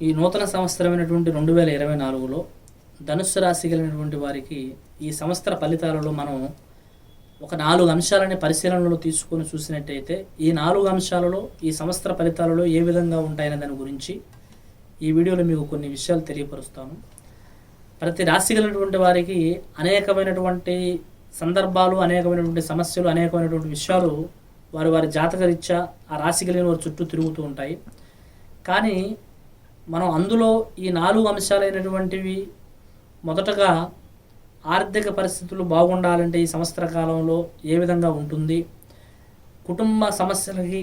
ఈ నూతన సంవత్సరమైనటువంటి రెండు వేల ఇరవై నాలుగులో ధనుస్సు రాశి కలిగినటువంటి వారికి ఈ సంవత్సర ఫలితాలలో మనం ఒక నాలుగు అంశాలని పరిశీలనలో తీసుకొని చూసినట్టయితే ఈ నాలుగు అంశాలలో ఈ సంవత్సర ఫలితాలలో ఏ విధంగా ఉంటాయనే దాని గురించి ఈ వీడియోలో మీకు కొన్ని విషయాలు తెలియపరుస్తాను. ప్రతి రాశి కలిగినటువంటి వారికి అనేకమైనటువంటి సందర్భాలు అనేకమైనటువంటి సమస్యలు అనేకమైనటువంటి విషయాలు వారి వారి జాతకరీత్యా ఆ రాశి కలిగిన వారి చుట్టూ తిరుగుతూ ఉంటాయి. కానీ మనం అందులో ఈ నాలుగు అంశాలైనటువంటివి మొదటగా ఆర్థిక పరిస్థితులు బాగుండాలంటే ఈ సంవత్సర కాలంలో ఏ విధంగా ఉంటుంది? కుటుంబ సమస్యలకి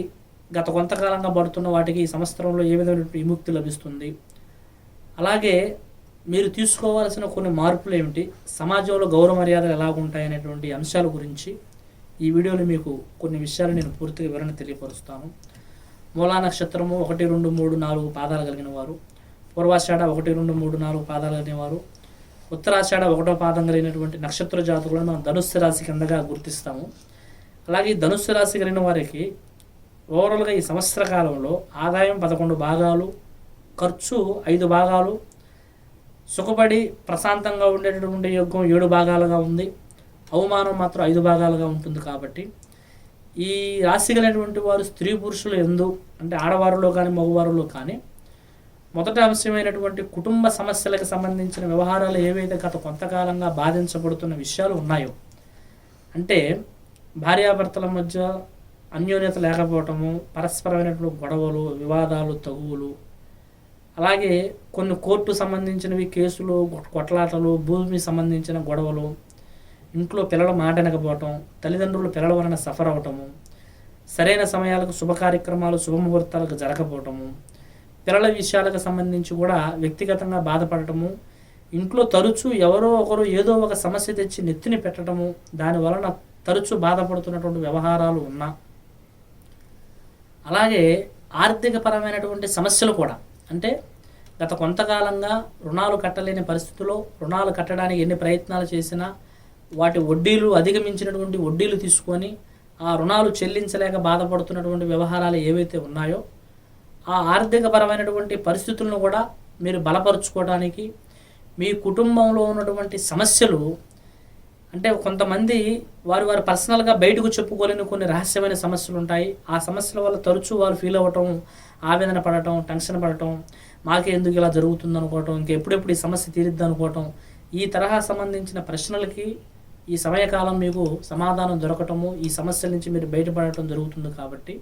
గత కొంతకాలంగా పడుతున్న వాటికి ఈ సంవత్సరంలో ఏ విధమైన విముక్తి లభిస్తుంది? అలాగే మీరు తీసుకోవాల్సిన కొన్ని మార్పులు ఏమిటి? సమాజంలో గౌరవ మర్యాదలు ఎలా ఉంటాయి అనేటువంటి అంశాల గురించి ఈ వీడియోలో మీకు కొన్ని విషయాలు నేను పూర్తిగా వివరణ తెలియపరుస్తాను. మూలా నక్షత్రము ఒకటి రెండు మూడు నాలుగు పాదాలు కలిగిన వారు. పూర్వాషాఢ ఒకటి రెండు మూడు నాలుగు పాదాలు కలిగిన వారు. ఉత్తరాషాఢ ఒకటో పాదం కలిగినటువంటి నక్షత్ర జాతకులను మనం ధనుస్సు రాశి కిందగా గుర్తిస్తాము. అలాగే ధనుస్సు రాశి కలిగిన వారికి ఓవరాల్గా ఈ సంవత్సర కాలంలో ఆదాయం పదకొండు భాగాలు ఖర్చు ఐదు భాగాలు సుఖపడి ప్రశాంతంగా ఉండేటటువంటి యోగం ఏడు భాగాలుగా ఉంది. అవమానం మాత్రం ఐదు భాగాలుగా ఉంటుంది కాబట్టి ఈ రాశి కలిగినటువంటి వారు స్త్రీ పురుషులు ఎందు అంటే ఆడవారిలో కానీ మగవారిలో కానీ మొదట అంశమైనటువంటి కుటుంబ సమస్యలకు సంబంధించిన వ్యవహారాలు ఏవైతే గత కొంతకాలంగా బాధించబడుతున్న విషయాలు ఉన్నాయో అంటే భార్యాభర్తల మధ్య అన్యోన్యత లేకపోవటము పరస్పరమైనటువంటి గొడవలు వివాదాలు తగువులు అలాగే కొన్ని కోర్టు సంబంధించినవి కేసులు కొట్లాటలు భూమి సంబంధించిన గొడవలు ఇంట్లో పిల్లల మాట వినకపోవటం తల్లిదండ్రులు పిల్లల వలన సఫర్ అవటము సరైన సమయాలకు శుభ కార్యక్రమాలు శుభముహూర్తాలకు జరగకపోవటము పిల్లల విషయాలకు సంబంధించి కూడా వ్యక్తిగతంగా బాధపడటము ఇంట్లో తరచూ ఎవరో ఒకరు ఏదో ఒక సమస్య తెచ్చి నెత్తిని పెట్టడము దాని వలన తరచూ బాధపడుతున్నటువంటి వ్యవహారాలు ఉన్నా. అలాగే ఆర్థికపరమైనటువంటి సమస్యలు కూడా. అంటే గత కొంతకాలంగా రుణాలు కట్టలేని పరిస్థితుల్లో రుణాలు కట్టడానికి ఎన్ని ప్రయత్నాలు చేసినా వాటి వడ్డీలు అధిగమించినటువంటి వడ్డీలు తీసుకొని ఆ రుణాలు చెల్లించలేక బాధపడుతున్నటువంటి వ్యవహారాలు ఏవైతే ఉన్నాయో ఆ ఆర్థికపరమైనటువంటి పరిస్థితులను కూడా మీరు బలపరుచుకోవడానికి మీ కుటుంబంలో ఉన్నటువంటి సమస్యలు అంటే కొంతమంది వారు వారు పర్సనల్గా బయటకు చెప్పుకోలేని కొన్ని రహస్యమైన సమస్యలు ఉంటాయి. ఆ సమస్యల వల్ల తరచూ వారు ఫీల్ అవ్వటం ఆవేదన పడటం టెన్షన్ పడటం మాకే ఎందుకు ఇలా జరుగుతుంది అనుకోవటం ఇంకెప్పుడెప్పుడు ఈ సమస్య తీరుద్ది అనుకోవటం ఈ తరహా సంబంధించిన ప్రశ్నలకి ఈ సమయకాలం మీకు సమాధానం దొరకటము ఈ సమస్యల నుంచి మీరు బయటపడటం జరుగుతుంది కాబట్టి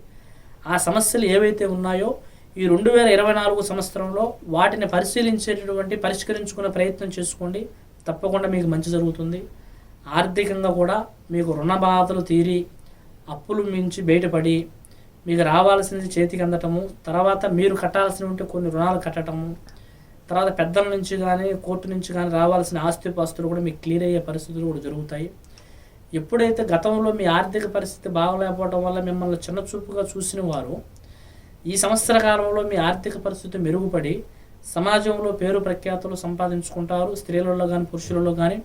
ఆ సమస్యలు ఏవైతే ఉన్నాయో ఈ రెండు వేల ఇరవై నాలుగు సంవత్సరంలో వాటిని పరిశీలించేటటువంటి పరిష్కరించుకునే ప్రయత్నం చేసుకోండి. తప్పకుండా మీకు మంచి జరుగుతుంది. ఆర్థికంగా కూడా మీకు రుణ బాధలు తీరి అప్పులు మించి బయటపడి మీకు రావాల్సింది చేతికి అందటము తర్వాత మీరు కట్టాల్సినటువంటి కొన్ని రుణాలు కట్టటము తర్వాత పెద్దల నుంచి కానీ కోర్టు నుంచి కానీ రావాల్సిన ఆస్తిపాస్తులు కూడా మీకు క్లియర్ అయ్యే పరిస్థితులు కూడా జరుగుతాయి. ఎప్పుడైతే గతంలో మీ ఆర్థిక పరిస్థితి బాగలేకపోవడం వల్ల మిమ్మల్ని చిన్నచూపుగా చూసిన వారు ఈ సంవత్సర కాలంలో మీ ఆర్థిక పరిస్థితి మెరుగుపడి సమాజంలో పేరు ప్రఖ్యాతులు సంపాదించుకుంటారు. స్త్రీలలో కానీ పురుషులలో కానీ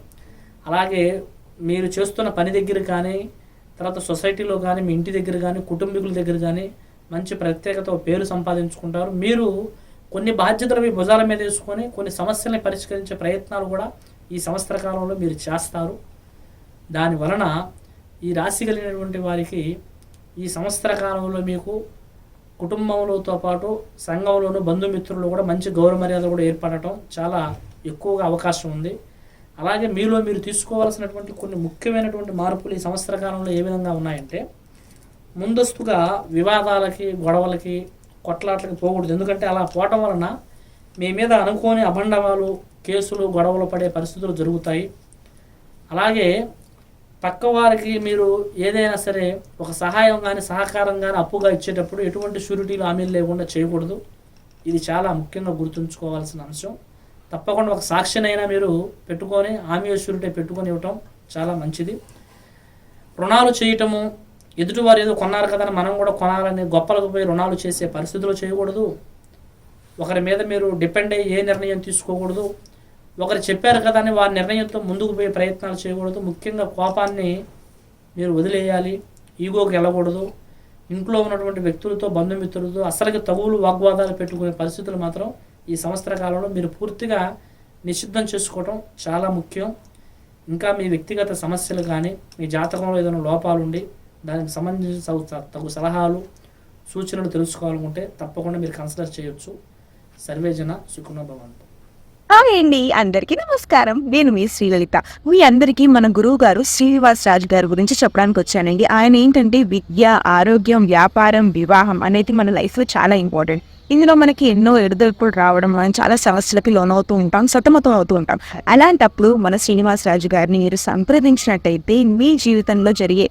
అలాగే మీరు చేస్తున్న పని దగ్గర కానీ తర్వాత సొసైటీలో కానీ మీ ఇంటి దగ్గర కానీ కుటుంబీకుల దగ్గర కానీ మంచి ప్రత్యేకత పేరు సంపాదించుకుంటారు. మీరు కొన్ని బాధ్యతలు మీ భుజాల మీద వేసుకొని కొన్ని సమస్యల్ని పరిష్కరించే ప్రయత్నాలు కూడా ఈ సంవత్సర కాలంలో మీరు చేస్తారు. దాని వలన ఈ రాశి కలిగినటువంటి వారికి ఈ సంవత్సర కాలంలో మీకు కుటుంబంలోతో పాటు సంఘంలోను బంధుమిత్రులు కూడా మంచి గౌరవ మర్యాద కూడా ఏర్పడటం చాలా ఎక్కువగా అవకాశం ఉంది. అలాగే మీలో మీరు తీసుకోవాల్సినటువంటి కొన్ని ముఖ్యమైనటువంటి మార్పులు ఈ సంవత్సర కాలంలో ఏ విధంగా ఉన్నాయంటే ముందస్తుగా వివాదాలకి గొడవలకి కొట్లాట్లకి పోకూడదు. ఎందుకంటే అలా పోవటం వలన మీ మీద అనుకోని అభండవాలు కేసులు గొడవలు పడే పరిస్థితులు జరుగుతాయి. అలాగే పక్క వారికి మీరు ఏదైనా సరే ఒక సహాయం కానీ సహకారం కానీ అప్పుగా ఇచ్చేటప్పుడు ఎటువంటి షూరిటీలు హామీలు లేకుండా చేయకూడదు. ఇది చాలా ముఖ్యంగా గుర్తుంచుకోవాల్సిన అంశం. తప్పకుండా ఒక సాక్షినైనా మీరు పెట్టుకొని హామీ షూరిటీ పెట్టుకొని ఇవ్వటం చాలా మంచిది. రుణాలు చేయటము ఎదుటివారు ఏదో కొన్నారు కదా అని మనం కూడా కొనాలని గొప్పలకు పోయి రుణాలు చేసే పరిస్థితులు చేయకూడదు. ఒకరి మీద మీరు డిపెండ్ అయ్యి ఏ నిర్ణయం తీసుకోకూడదు. ఒకరు చెప్పారు కదా అని వారి నిర్ణయంతో ముందుకు పోయే ప్రయత్నాలు చేయకూడదు. ముఖ్యంగా కోపాన్ని మీరు వదిలేయాలి. ఈగోకి వెళ్ళకూడదు. ఇంట్లో ఉన్నటువంటి వ్యక్తులతో బంధుమిత్రులతో అసలుకి తగులు వాగ్వాదాలు పెట్టుకునే పరిస్థితులు మాత్రం ఈ సంవత్సర కాలంలో మీరు పూర్తిగా నిషిద్ధం చేసుకోవడం చాలా ముఖ్యం. ఇంకా మీ వ్యక్తిగత సమస్యలు కానీ మీ జాతకంలో ఏదైనా లోపాలుండి దానికి సంబంధించిన తగు- సలహాలు సూచనలు తెలుసుకోవాలనుకుంటే తప్పకుండా మీరు కన్సిడర్ చేయొచ్చు. సర్వేజన సుఖన భవంతు. హాయ్ అండి అందరికీ నమస్కారం. నేను మీ శ్రీలలిత. మీ అందరికీ మన గురువు గారు శ్రీనివాస్ రాజు గారి గురించి చెప్పడానికి వచ్చానండి. ఆయన ఏంటంటే విద్య ఆరోగ్యం వ్యాపారం వివాహం అనేది మన లైఫ్లో చాలా ఇంపార్టెంట్. ఇందులో మనకి ఎన్నో ఎడుదొడుపులు రావడం మనం చాలా సమస్యలకి లోనవుతూ ఉంటాం సతమతం అవుతూ ఉంటాం. అలాంటప్పుడు మన శ్రీనివాస్ రాజు గారిని మీరు సంప్రదించినట్టయితే మీ జీవితంలో జరిగే